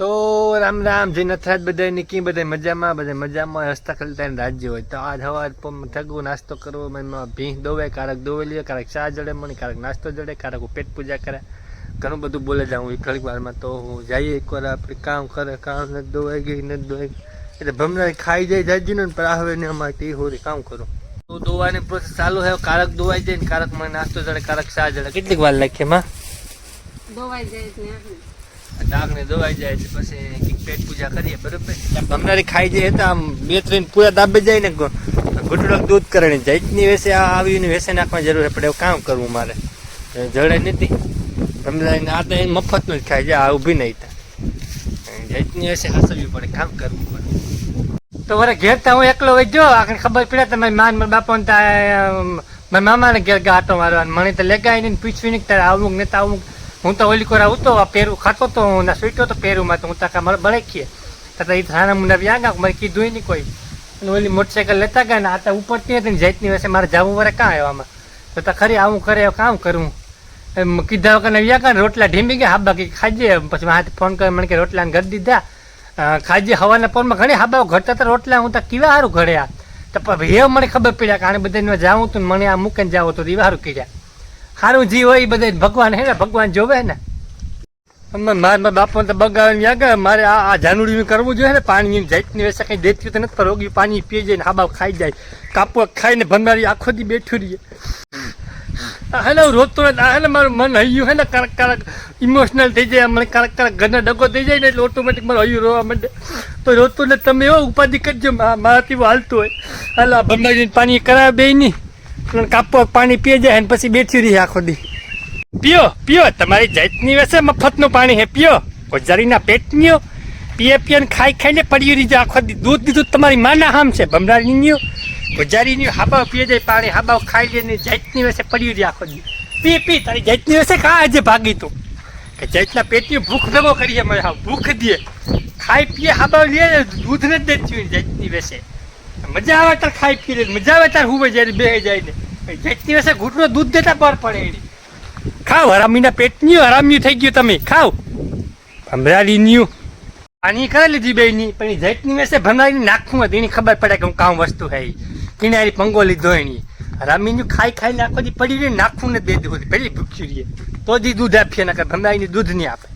તો રામ રામ જય નથરાજ બધા નિકી બધા મજામાં બધા મજામાં, હસતા ખલતા રાજ્ય હોય. તો આજ હવાર થગવું નાસ્તો કરવો એમાં ભીંસ દોવાય કારક દોવાઈ લે કારક ચા જડે મને, કારક નાસ્તો જડે, કારક પેટ પૂજા કરે. ઘણું બધું બોલે જાઉં હું ઘણી વારમાં તો હું જઈએ એકવાર આપણે, કામ કરે કામ નથી દોવાઈ ગઈ નથી દોવાઈ એટલે ભમરા ખાઈ જાય જાજી ને, પણ આવે ને અમારે તે હોરી કામ કરું. તો દોવાની પ્રોસેસ ચાલુ છે. કારક દોવાઈ જાય ને, કારક મને નાસ્તો જડે, કારક ચા જડે. કેટલીક વાર લખે એમાં દોવાઈ જાય. ડાકને દોવાઈ જાય છે પછી કંઈક પેટ પૂજા કરીએ બરોબર? ભમરારી ખાઈ જાય હતા આમ બે ત્રણ પૂરા દાબે જાય ને ઘૂંટડો દૂધ કરે ને વેસે આવીને વેસે નાખવાની જરૂર પડે એવું કામ કરવું મારે. જડે નથી. ભમરારી આ તો એને મફતનું જ ખાય છે આ ઊભી નહીં થાય. જૈતની વેસે હસવી પડે કામ કરવું પડે. તો વરે ઘેર તો હું એકલો હોય જો આખને ખબર પડે મારી માન મારા ત્યાં મારા મામાને ઘેર ગયા આટો મારવાનો મને તો લેગાય નહીં પૂછવી નહીં તારે આવું ને તો આવું હું તો ઓલી કોરા ઉતો પેરું ખાતો તો ના સૂટ્યો તો પેરુંમાં તો હું તાકા મારે બળે ખીએ તો એ થાના મુંડા વ્યા ગયા મને કીધું નહીં કોઈ. અને ઓલી મોટરસાઇકલ લેતા ગયા ને આતા તો ઉપરથી હતી ને જાતની વસે મારે જવું વરે કાં એવામાં તો તા ખરી આવું કરે કામ કરું એમ કીધા વગર વ્યા ગયા રોટલા ઢીંબી ગયા હા બાકી ખાજે. પછી મારે ફોન કર્યો, મને કે રોટલાને ઘર દીધા. ખાજે હવાના પોરમાં ઘણી હાબા ઘટતા હતા રોટલા, હું તા કીવા સારું ઘડ્યા. તો પણ હે મને ખબર પડ્યા કે આને બધાને જાઉં તું મને આ મૂકીને જાવ તો એ સારું કર્યા. સારું જી હોય એ બધા ભગવાન હે ને, ભગવાન જોવે ને. મારા બાપા તો બગાડ ગયા મારે આ જાનુડીનું કરવું જોઈએ ને પાણી જાતની વેસા કંઈ દેતી તો નથી રોગી પાણી પી જાય ને હાબા ખાઈ જાય. કાપો ખાઈને ભંગારી આખો દી બેઠું રહીએ. હેલો, રોતો હેને મારું મન હૈયું હે ને, કારક કારક ઇમોશનલ થઈ જાય. મને કારક કારક ઘરના ડગો થઈ જાય ને, એટલે ઓટોમેટિક મારું હૈયું રોવા માંડે. તો રોતું ને, તમે એવો ઉપાધિ કરજો. મારાથી હાલતું હોય. હાલ ભંગારીને પાણી કરાવે બે નહીં કાપો, પાણી પીએ જાય ને પછી બેઠી રહી આખો દી. પીઓ પીઓ, તમારી જાતની વેસે મફતનું પાણી હે, પીઓ. ઓજારીના પેટનીઓ, પીએ પીએ ને ખાઈ ખાઈને પડી રહી જાય આખો દી. દૂધ દીધું તમારી માના હામ છે ભમરાની ઓજારીની હાબાવ પીએ જાય, પાણી હાબાવ ખાઈ લે ને જાતની વેસે પડી રહી આખો દી. પી પી, તારી જાતની વેસે કા આજે ભાગી તું? કે જાતના પેટની ભૂખ ભેગો કરીએ મને ભૂખ દે. ખાઈ, પીએ હાબાવ લે, દૂધ નથી દેતી હોય જાતની વેસે. મજા આવે તાર ખાઈ પી મજા આવે તાર હું જાય બે જાય ને જેટલી વસે ઘૂંટનો દૂધ દેતા પર પડે એની. ખાવ હરામીના પેટની હરામ્યું થઈ ગયું તમે ખાવ. ભમરાડી ન્યુ. પાણી કરી લીધી બેની પણ એ વસે વેસે ભમરાડી નાખવું હતું એની ખબર પડે કે હું કામ વસ્તુ હે કિનારી પંગો લીધો એની. હરામીનું ખાઈ ખાઈ નાખો દી પડી રહી નાખવું ને દે દીધું પેલી ભૂખ્યું રહીએ તો જી દૂધ આપીએ નકર ભમરાડીની દૂધ નહીં આપે.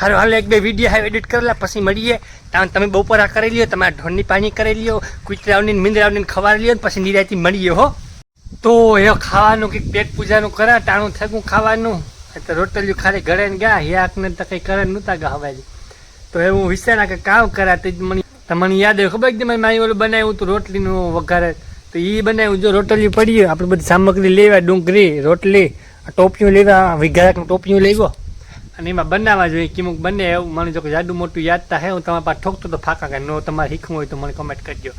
હારો હાલ, એક બે વીડિયો હાવ એડિટ કરેલા પછી મળીએ. ત્યાં તમે બપોરા કરી લ્યો, તમારા ઢોરની પાણી કરી લ્યો કૂતરાઓની મિંદરાઓની ખવાડી લ્યો પછી નિરાયતી મળીએ, હો. તો એ ખાવાનું કંઈક પેટ પૂજાનું કરા, ટાણું થકું ખાવાનું. એ તો રોટલીઓ ખાલી ઘરે ને ગયા યાક ને તો કંઈ કરે નહોતા ગયા તો હું વિચારા કે કામ કરા, તે મને તમને યાદ આવ્યું ખબર કે મારી માઈ ઓલું બનાવ્યું હતું રોટલીનું વઘારે? તો એ બનાવ્યું, જો રોટલી પડી આપણે બધી સામગ્રી લેવા, ડુંગળી, રોટલી ટોપિયું લેવા વિઘારકનું ટોપિયું લેવો. અને એમાં બનાવવા જોઈએ. કિમુક બને એવું મને જો કે જાડું મોટું યાદ તા હે, હું તમારા પાસે ઠોકતો તો ફાકા કે નો તમારે શીખવું હોય તો મને કમેન્ટ કરજો.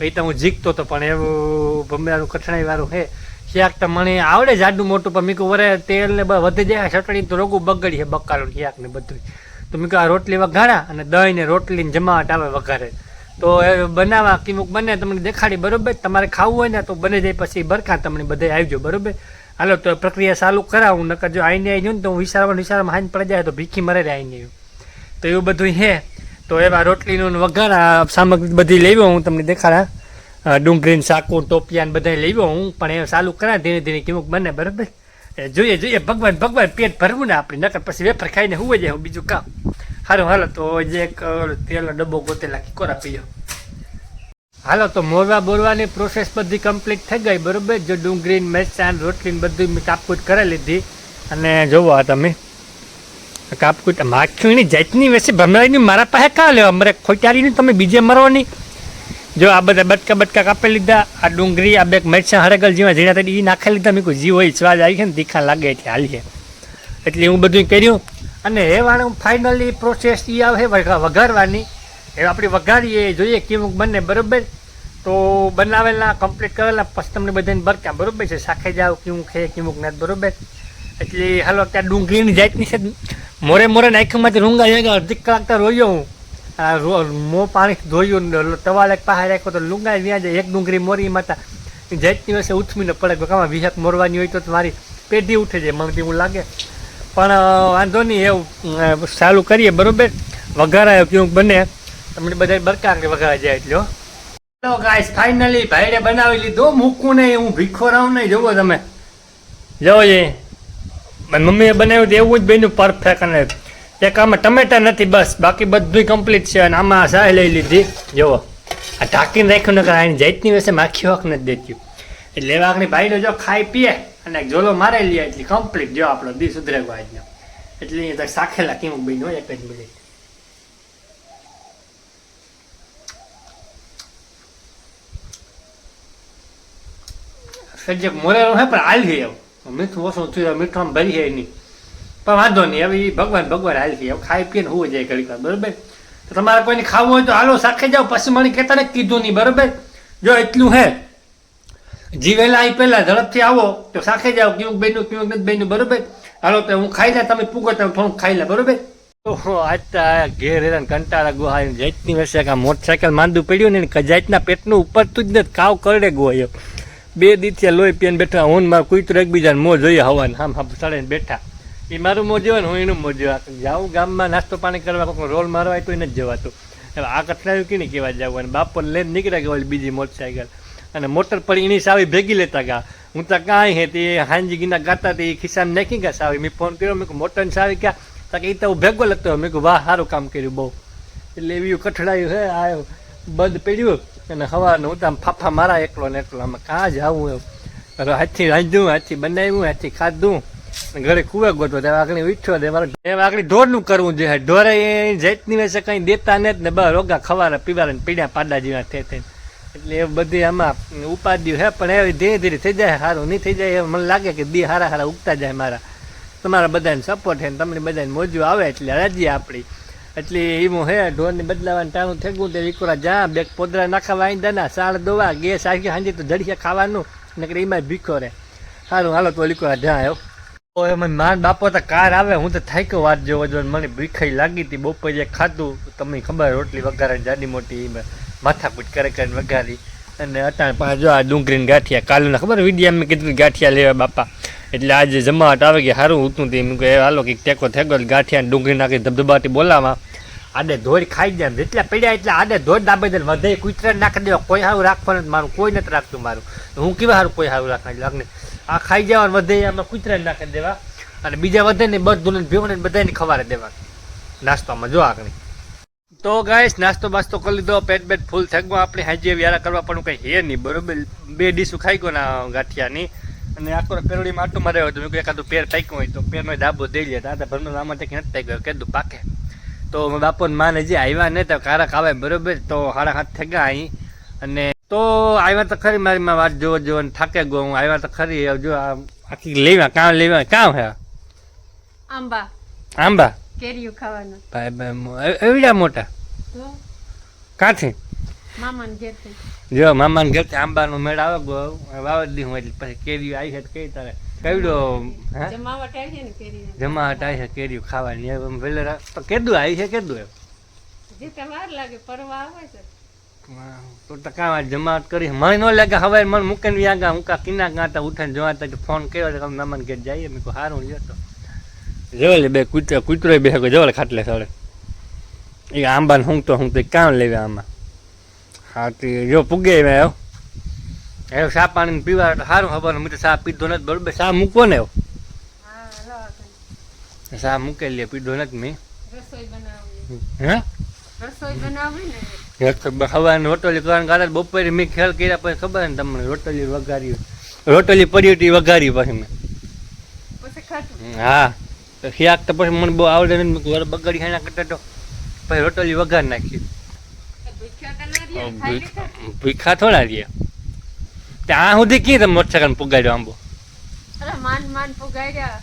એ તો હું જીખતો હતો પણ એવું ભમરાનું કઠણાઈ વાળું હે. ક્યાંક તો મને આવડે જાડું મોટું, પણ મીકું વરે તેલ ને વધી જાય, ચટણી તો રોગું બગડી છે બકાલું ક્યાંક ને બધું તો મીકું આ રોટલી વઘારા અને દહીં ને રોટલી ને જમાવટ આવે વઘારે. તો એ બનાવવા કિમુક બને, તમને દેખાડી બરોબર, તમારે ખાવું હોય ને તો બને જાય, પછી બરખા તમને બધે આવજો, બરોબર? હાલો, તો પ્રક્રિયા ચાલુ કરાવું, નકર જો આઈને આવી ને તો હું વિચારવા વિચારવામાં હાઈને પડી જાય તો ભીખી મરે આઈને આવ્યું તો એવું બધું હે. તો એવા રોટલીનું વઘાર આ સામગ્રી બધી લેવો હું તમને દેખાડા. ડુંગળીને સાકુ ટોપિયા ને બધા લેવો હું, પણ એ ચાલુ કરા ધીરે ધીરે કેવું બને, બરાબર? જોઈએ જોઈએ, ભગવાન ભગવાન, પેટ ભરવું ને આપણે, નકર પછી વેફર ખાઈને હુવે જાય બીજું કામ. સારું હાલો, તો જે એક તેલનો ડબ્બો ગોતેલા કોરા પીયો. હાલો, તો મોરવા બોરવાની પ્રોસેસ બધી કમ્પ્લીટ થઈ ગઈ, બરોબર? જો ડુંગળી મરચાં રોટલી બધું મેં કાપકૂટ કરી લીધી. અને જોવો આ તમે. કાપકૂટ માખીની જાતની વેસી ભમરાઈની મારા પાસે કાં લેવા મારે ખોટારીની તમે બીજે મરવાની. જો આ બધા બટકા બટકા કાપી લીધા, આ ડુંગળી, આ બે મરચાં હરેગલ જેવા ઝીણા થઈ એ નાખી લીધા. મેં કોઈ જી હોય, સ્વાદ આવી છે ને તીખા લાગે એટલે હાલીએ. એટલે હું બધું કર્યું. અને એ વાળે ફાઇનલી પ્રોસેસ એ આવે, વઘા- વઘારવાની. એ આપણે વઘારીએ, જોઈએ કેવું બને, બરોબર? તો બનાવેલા કમ્પ્લીટ કરેલા, પછી તમને બધાને બરકા બરોબર છે? શાખે જાવ કેવું ખે કેવું નથી બરોબર? એટલે હાલો, ત્યાં ડુંગળીની જાતની છે. મોરે મોરે નાખ્યુંમાંથી રૂંગા જાય અડધી કલાક તો રોયો હું. મો પાણી ધોયું તવા તવાલે પાસે રાખ્યો તો લુંગાઈ વ્યાં જાય. એક ડુંગળી મોરી માતા. જાતની વસે ઉથમીને પડે. કામાં વિહક મોરવાની હોય તો મારી પેઢી ઉઠે જાય મને એવું લાગે. પણ વાંધો નહીં, એવું ચાલુ કરીએ, બરોબર? વઘારા કેવું બને. તમને બધા બરકા વઘારા જાય એટલે ચલો ગાઈસ ફાઇનલી ભાઈડે બનાવી લીધો. મૂકું નહીં, હું ભીખો રહું નહીં. જોવો તમે. જોવો જે મમ્મીએ બનાવ્યું એવું જ બન્યું પરફેક્ટ અને એક આમાં ટમેટા નથી, બસ. બાકી બધું કમ્પ્લીટ છે અને આમાં સાય લઈ લીધી. જોવો આ ઢાંકીને રાખ્યું, નકર આની જાતની વચ્ચે માખી વાંક નથી દેતી. એટલે એવા આગળ ભાઈડો જો ખાઈ પીએ અને ઝોલો મારે લઈએ, એટલે કમ્પ્લીટ જો આપણો દી સુધરે આજનો. એટલે સાખેલા કેવું બન્યું એક જ મિનિટ સજ્જક મોરેલો હે, પણ હાલ છે એવું મીઠું ઓછું થયું મીઠું આમ ભરી છે નહીં. પણ વાંધો નહીં, હવે એ ભગવાન ભગવાન હાલ છે એવું ખાઈ પીને હોવું જાય ઘડીક બરોબર? તો તમારે કોઈને ખાવું હોય તો હાલો સાખે જાઓ. પછી મને કહેતા ને કીધું નહીં, બરોબર? જો એટલું હે. જીવેલા એ પહેલાં ઝડપથી આવો, તો સાખે જાઓ. કેવું બેનું ક્યુંક નથી બન્યું, બરોબર? હાલો, તો હું ખાઈ લે, તમે પૂગો તમે થોડુંક ખાઈ લે, બરોબર? ઓહો, આજ તો આ ઘેર હેરાન કંટાળા ગુહા જાતની વસે મોટરસાયકલ માંદું પડ્યું ને જાતના પેટનું ઉપરતું જ નથી કાવ કરડે ગયો બે દીથી લોહી પીને બેઠા, હું મારું કૂતરું એકબીજાને મોં જોઈએ, હવાને આમ આમ સડે બેઠા. એ મારું મોં જોવે હું એનું મોં જોવા જાઉં ગામમાં નાસ્તો પાણી કરવા કોઈ રોલ મારવા તો એને નથી જવાતું. હવે આ કઠણાયું નહીં કહેવા જવું? અને બાપો લઈને નીકળ્યા ગયા ઓલી બીજી મોટરસાયકલ. અને મોટર પડી એની સાવી ભેગી લેતા ગયા હું તો કાંઈ હે, તે હાંજી ગીના ગાતા તે ખિસ્સામાં નાખી ગયા સાવી મેં ફોન કર્યો, મેં મોટરને સાવી ક્યાં? તો કે એ તો ભેગો લેતો મેં કહું વાહ, સારું કામ કર્યું બહુ. એટલે એવું કઠડાયું હે, આ બંધ પડ્યું. અને હું તો ફાફા મારા એકલો ને એકલો. આમાં કાં જવું એમ? હાથી રાંધ્યું, હાથથી બનાવ્યું, હાથથી ખાધું. ઘરે કુવે ગોતો ત્યાં આગળ વીઠો દે મારે એમ આગળ ઢોરનું કરવું જોઈએ. ઢોરે એ જાતની વેસે કંઈ દેતા ને ને બસ રોગા ખવારે પીવારે પીડ્યા પાડા જેવા થઈ થઈને એટલે એ બધી આમાં ઉપાધિ હે, પણ એવી ધીરે ધીરે થઈ જાય સારું નહીં થઈ જાય. મને લાગે કે દી હારા હારા ઉગતા જાય મારા. તમારા બધાને સપોર્ટ છે ને તમને બધાને મોજું આવે એટલે રાજી આપણી. એટલે એમ હે, ઢોરને બદલાવાનું ટાણું થઈ ગયું, તે વિકુરા જા બે પોદરા નાખવા આવી દાના સાળ દોવા, ગેસ આવી હાંજી તો જડીયા ખાવાનું. નકર એમાં ભીખો રે સારું, હાલો તો લીકુરા જા આવ્યો તો એમાં માન બાપો તો કાર આવે, હું તો થાક્યો વાત જોવો જો મને ભીખાઈ લાગી હતી, બપોરે ખાધું. તમને ખબર, રોટલી વઘારે જાડી મોટી, એમાં માથાકૂટ કરે કરીને વઘારી. અને અટાણ જો આ ડુંગળીને ગાંઠિયા, કાલુના, ખબર, વિડીયા મેં કીધું ગાંઠિયા લેવા બાપા. એટલે આજે જમાવટ આવે કે સારું ઉતું તે. કે હાલો કંઈક ટેકો થેગો ગાંઠિયા ડુંગળી નાખી ધબધબાટી બોલાવા. આડે ધોર ખાઈ જાય જેટલા પડ્યા એટલે આડે ધોર દાબે દે વધે કુતરા નાખી દેવા. કોઈ સારું રાખવાનું નથી મારું, કોઈ નથી રાખતું મારું. હું કેવા સારું કોઈ સારું રાખવા લાગને આ ખાઈ જવાનું વધે, આમાં કુતરા નાખી દેવા. અને બીજા વધે ને બધું ભેગું ને બધાને ખવારે દેવા. નાસ્તામાં જો આગળ તો ગાઈશ નાસ્તો બાસ્તો કરી લીધો. પેટ બેટ ફૂલ થઈ ગયો આપણે હાજી વ્યારા કરવા પણ કંઈ હે નહીં. બરોબર? બે ડીશું ખાઈ ગયો ના ગાંઠિયાની. અને આખો પેરોડીમાં માટું મારે હતું મેં એકાદું પેર પાક્યું હોય તો પેરનો ડાબો દઈ લે આ ભરનો આમાં નથી નથી પાક્યો? કીધું પાકે? તો બાપુને માને જે આવ્યા ને તો કારક આવે બરોબર તો હાડા હાથ થઈ ગયા અહીં. અને તો આવ્યા તો ખરી મારી માં વાત જોવો જોવા થાકે ગયો હું આવ્યા તો ખરી જો આખી લેવા કામ લેવા કામ હે? આંબા. આંબા? કેરીયું ખાવાનું. ભાઈ ભાઈ એવડા મોટા? કાંથી? જો મામાને આંબા આંબાનો મેળ આવે ગયો વાવડ દી હોય પછી કેરી આવી છે કઈ તારે? કઈડો હે? જમાવટ આવી છે કેરીઓ ખાવાની. તો કેદું આવી છે કેદું એમ? જે વાર લાગે પરવા આવે છે. તો તો જમાવટ કરી મને ન લાગે હવે મને મૂકે ને ગયા હું કા કિના ગાતા ઉઠાને જોવા તો ફોન કર્યો તો મામાને ઘેર જઈએ. મેં કહું સારું લ્યો તો. જો બે કૂતરો કૂતરો બે જો લે ખાટલે સડે એ આંબાને હું તો હું તો કામ લેવે આમાં. હા તે જો પૂગે મેં આવ્યો એ સા પાણી પીવા સારું ખબર મેં તો સા પીધો નથી, બરોબર? સા મૂકવો ને એવો હા સા મૂકેલી પીધો નથી મેં. હે? હવાની રોટલી કરવાનું કાલે બપોરે મેં ખ્યાલ કર્યા પછી ખબર ને તમને, રોટલી વઘારી રોટલી પડી વઘારી પછી મેં. હા. શાક તો પછી મને બહુ આવડે નહીં બગાડી ખાના કરતા તો પછી રોટલી વઘાર નાખી ભૂખ્યા તો ના રહ્યા, ખાઈ લીધા. ભીખા થોડા રહ્યા ત્યાં સુધી કી તમે મોટરસાયકલ પુગાડ્યો આંબો? અરે માન માન પુગાડ્યા.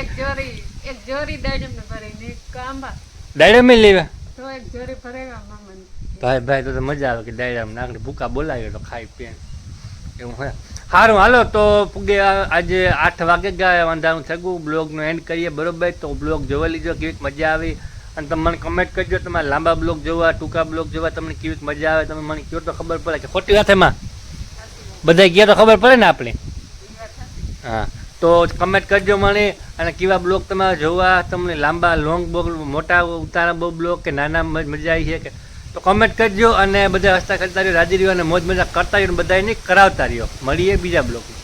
એક જોરી એક જોરી દાડમ ને ભરીને એક આંબા. ડાયરા મેં લેવા? તો એક જોરી ભરેવા મામાને. ભાઈ ભાઈ તો તો મજા આવે કે દાડમ નાખડી ભૂકા બોલાવ્યો તો ખાઈ પીએ. એવું હોય. સારું હાલો તો પૂગે આજે આઠ વાગે ગયા વાંધાનું થયું. બ્લોગનો એન્ડ કરીએ. બરોબર? તો બ્લોગ જોવા લીજો. કેવી મજા આવી. અને તમે મને કમેન્ટ કરજો, તમારે લાંબા બ્લોગ જોવા, ટૂંકા બ્લોગ જોવા, તમને કેવી મજા આવે, તમે મને કયો તો ખબર પડે કે ખોટી વાત એમાં. બધા ગયા તો ખબર પડે ને આપણે. હા, તો કમેન્ટ કરજો મને અને કેવા બ્લોગ તમારે જોવા, તમને લાંબા લોંગ બ્લોગ, મોટા ઉતારા બહુ બ્લોગ કે નાના મજા આવી છે કે તો કમેન્ટ કરજો અને બધા હસતા કરતા રહ્યો, રાજી રહ્યો અને મોજ મજા કરતા રહ્યો બધાને કરાવતા રહ્યો. મળીએ બીજા બ્લોગમાં.